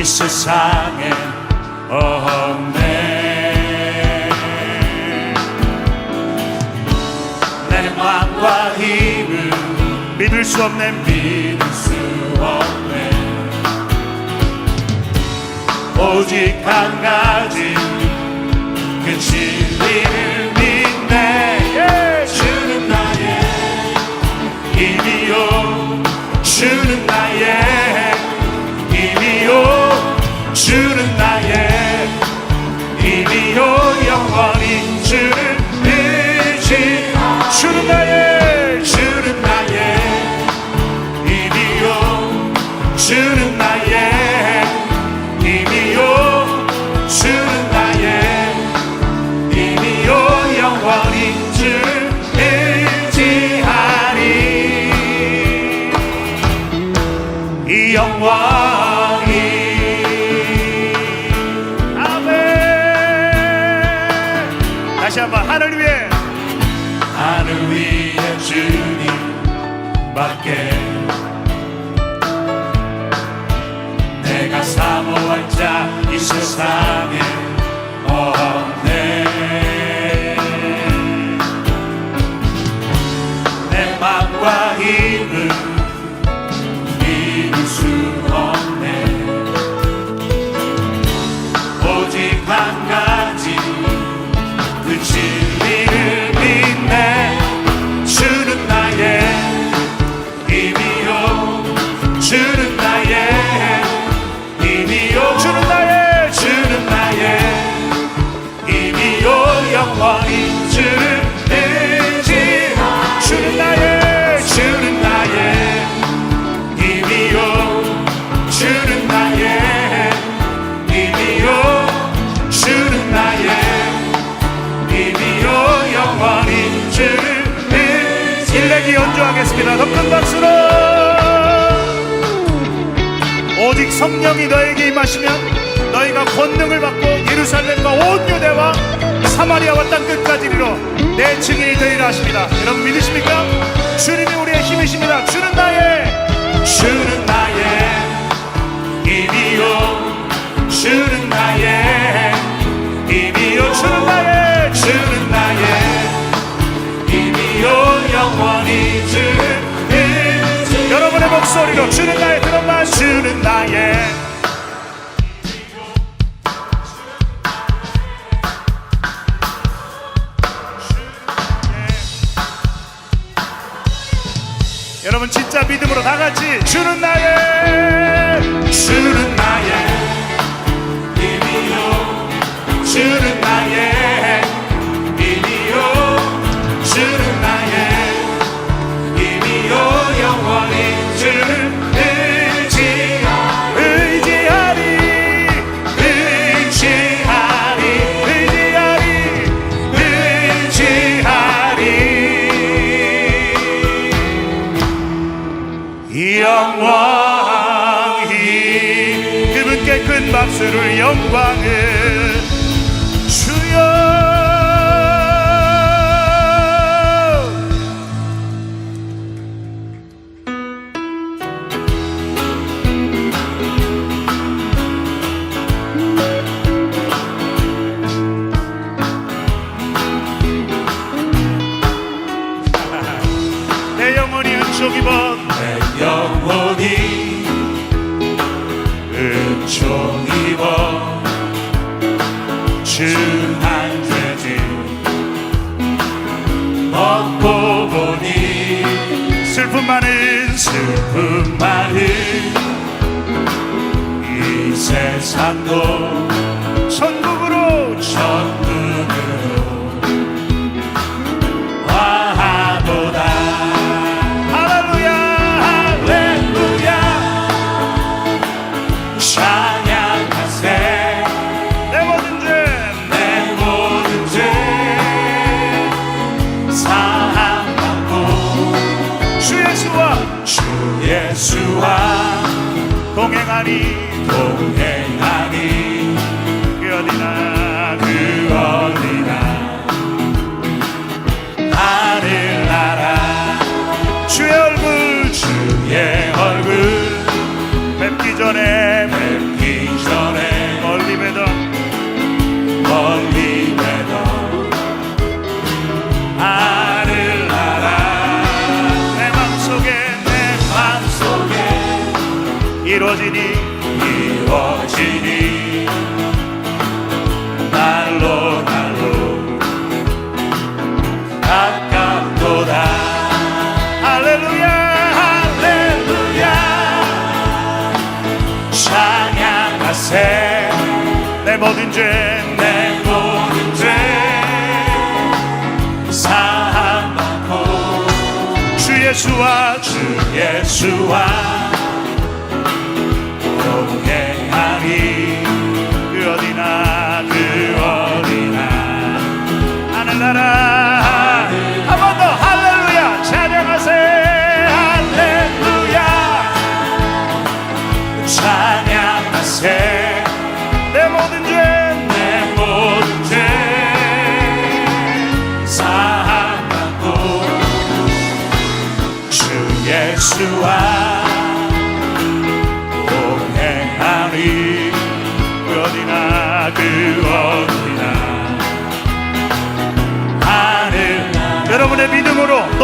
이 세상에 없네. 내 맘과 힘은 믿을 수 없네 믿을 수 없네. 오직 한 가지 그 진리를 성령이 너에게 임하시면 너희가 권능을 받고 예루살렘과 온 유대와 사마리아와 땅 끝까지 이르러 내 증인이 되리라 하십니다. 여러분 믿으십니까? 주님이 우리의 힘이십니다. 주는 나의 주는 나의 힘이요. 주는 나의 힘이요. 주는 나의 주는 나의 힘이요. 영원히 주는 그 여러분의 목소리로 주는 나의 그런 말. 주는 나의 힘이요. 나같이 주는 나의 슬픔 많은 슬픔 많은 이 세상도 Juanito. Hey. 모든 죄 내 모든 죄. 사함받고 주 예수와 주주 예수와 동행하리 그 어디나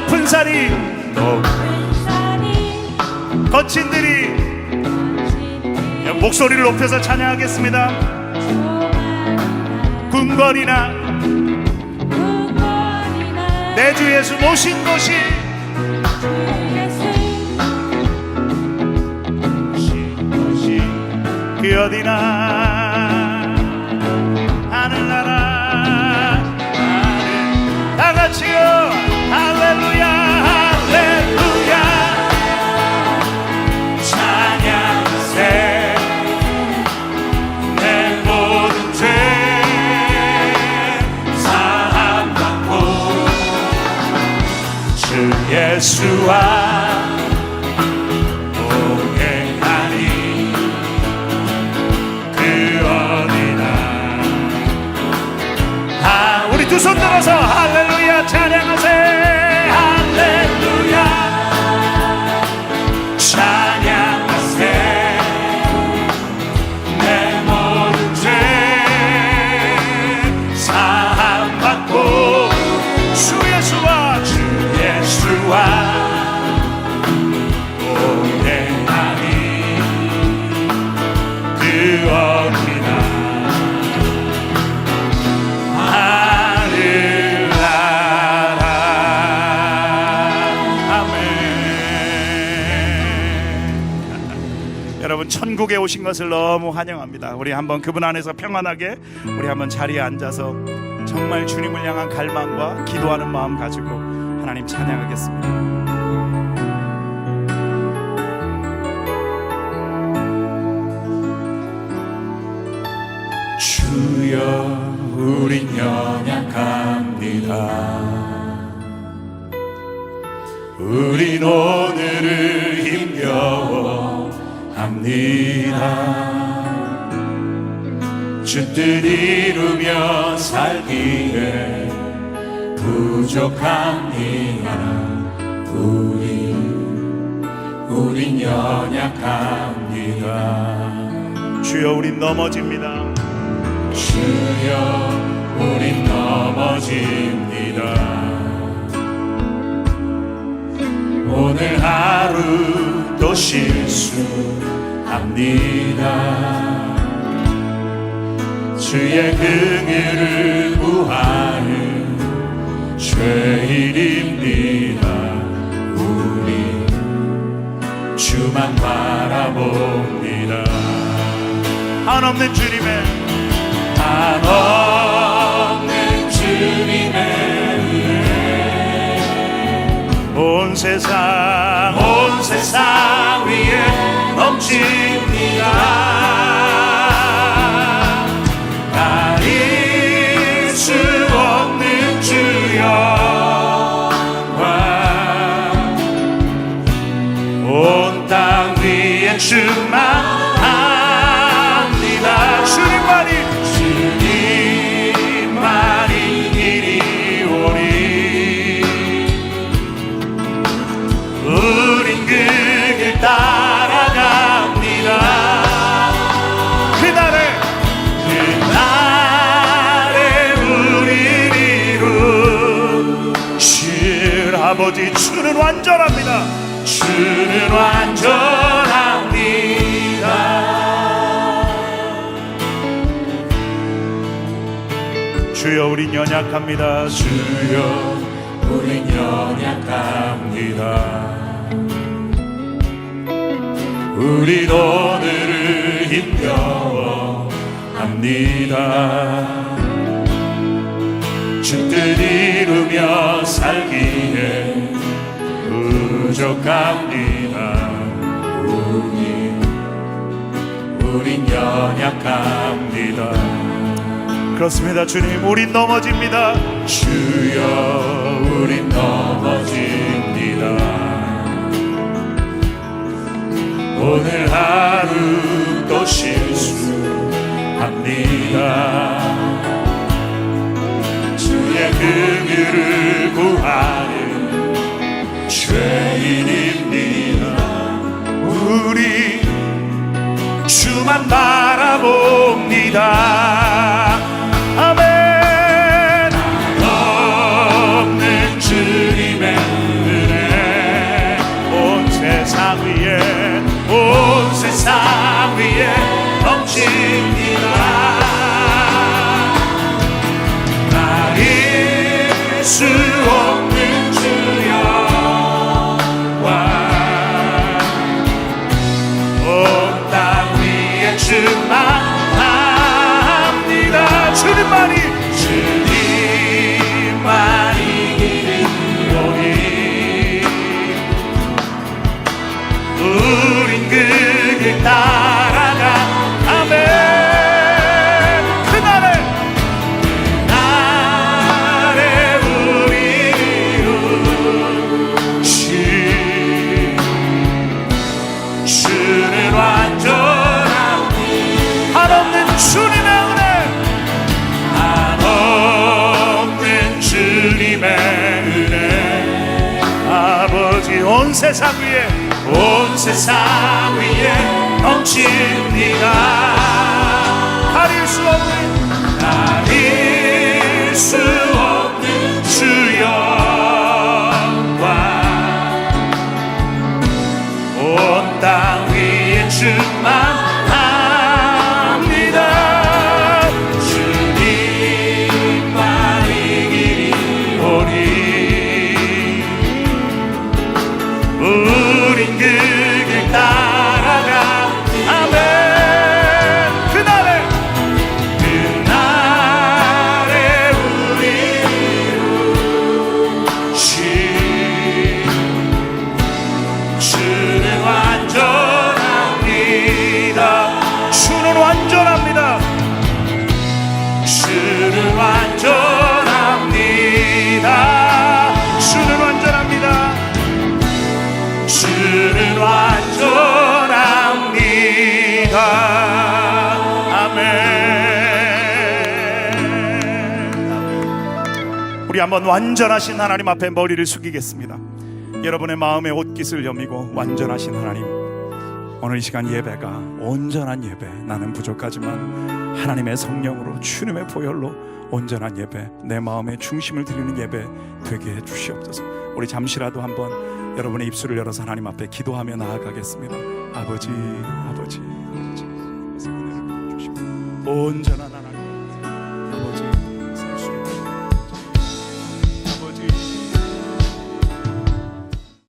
높은 산이 거친 들이 목소리를 높여서 찬양하겠습니다. 궁궐이나 내 주 예수 모신 곳이 그 어디나 두 손 들어서 할렐루야 찬양하세 할 천국에 오신 것을 너무 환영합니다. 우리 한번 그분 안에서 평안하게 우리 한번 자리에 앉아서 정말 주님을 향한 갈망과 기도하는 마음 가지고 하나님 찬양하겠습니다. 주여 우린 연약합니다 우린 오늘을 힘겨워 합니다 주뜻 이루며 살기에 부족합니다 우리 우린 연약합니다. 주여 우린 넘어집니다. 주여 우린 넘어집니다. 오늘 하루도 실수합니다 주의 긍휼을 구하는 죄인입니다. 우리 주만 바라봅니다. 한없는 주님의 한없는 주님의 온 세상 온 세상 위에 넘칩니다 아버지 주는 완전합니다. 주는 완전합니다. 주여 우린 연약합니다. 주여 우린 연약합니다. 우린 오늘을 힘겨워합니다. 주뜻 이루며 살기에 부족합니다. 우린 우린 연약합니다. 그렇습니다. 주님 우린 넘어집니다. 주여 우린 넘어집니다. 오늘 하루 또 실수합니다. 주의 긍휼을 구하는 죄인입니다. 우리 주만 바라봅니다 세상 위에 온 세상 위에 넘칩니다 가릴 수 없는 주는 완전합니다. 주는 완전합니다. 주는 완전합니다. 아멘. 우리 한번 완전하신 하나님 앞에 머리를 숙이겠습니다. 여러분의 마음의 옷깃을 여미고 완전하신 하나님 오늘 이 시간 예배가 온전한 예배 나는 부족하지만 하나님의 성령으로 주님의 보혈로 온전한 예배 내 마음의 중심을 드리는 예배 되게 해 주시옵소서 우리 잠시라도 한번 여러분의 입술을 열어서 하나님 앞에 기도하며 나아가겠습니다 아버지 아버지 아버지 온전한